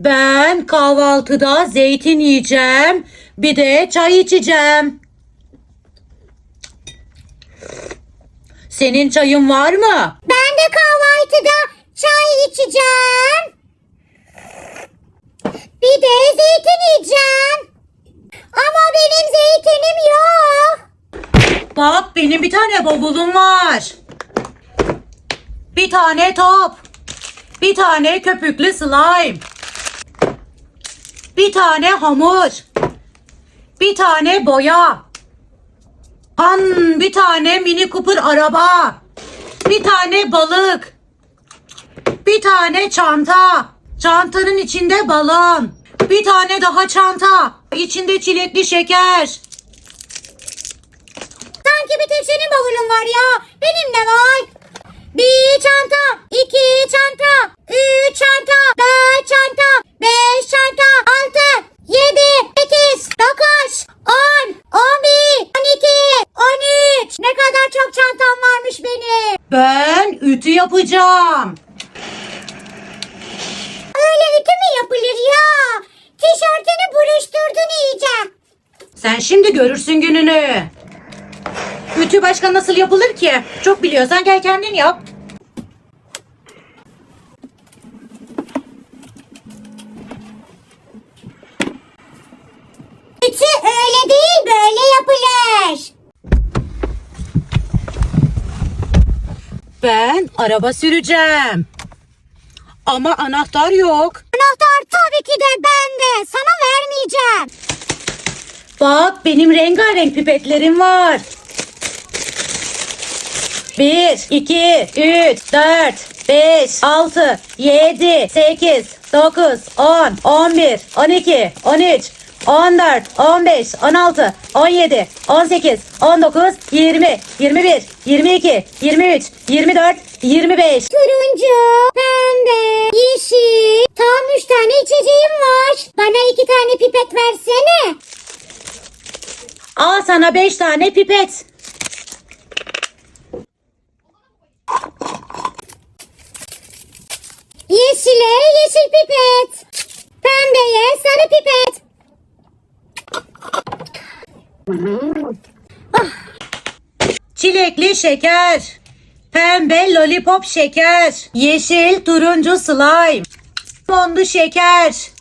Ben kahvaltıda zeytin yiyeceğim. Bir de çay içeceğim. Senin çayın var mı? Ben de kahvaltıda çay içeceğim. Bir de zeytin yiyeceğim. Ama benim zeytinim yok. Bak benim bir tane bavulum var. Bir tane top. Bir tane köpüklü slime. Bir tane hamur. Bir tane boya. Han bir tane mini Cooper araba. Bir tane balık. Bir tane çanta. Çantanın içinde balon. Bir tane daha çanta. İçinde çilekli şeker. Sanki bir tek senin bavulun var ya. Benim de var. Bir çanta, iki çanta, üç çanta, dört çanta, beş çanta, altı, yedi, sekiz, dokuz, on, on bir, on iki, on üç. Ne kadar çok çantam varmış benim. Ben ütü yapacağım. Öyle ütü mü yapılır ya? Tişörtünü buruşturdun iyice. Sen şimdi görürsün gününü. Ütü başka nasıl yapılır ki? Çok biliyorsan gel kendin yap. Ütü öyle değil böyle yapılır. Ben araba süreceğim. Ama anahtar yok. Anahtar tabii ki de bende. Sana vermeyeceğim. Bak benim rengarenk pipetlerim var. 1, 2, 3, 4, 5, 6, 7, 8, 9, 10, 11, 12, 13, 14, 15, 16, 17, 18, 19, 20, 21, 22, 23, 24, 25. Turuncu, pembe, yeşil. Tam üç tane içeceğim var. Bana iki tane pipet versene. Al sana 5 tane pipet. Yeşile yeşil pipet. Pembeye sarı pipet. Çilekli şeker. Pembe lollipop şeker. Yeşil turuncu slime. Limonlu şeker.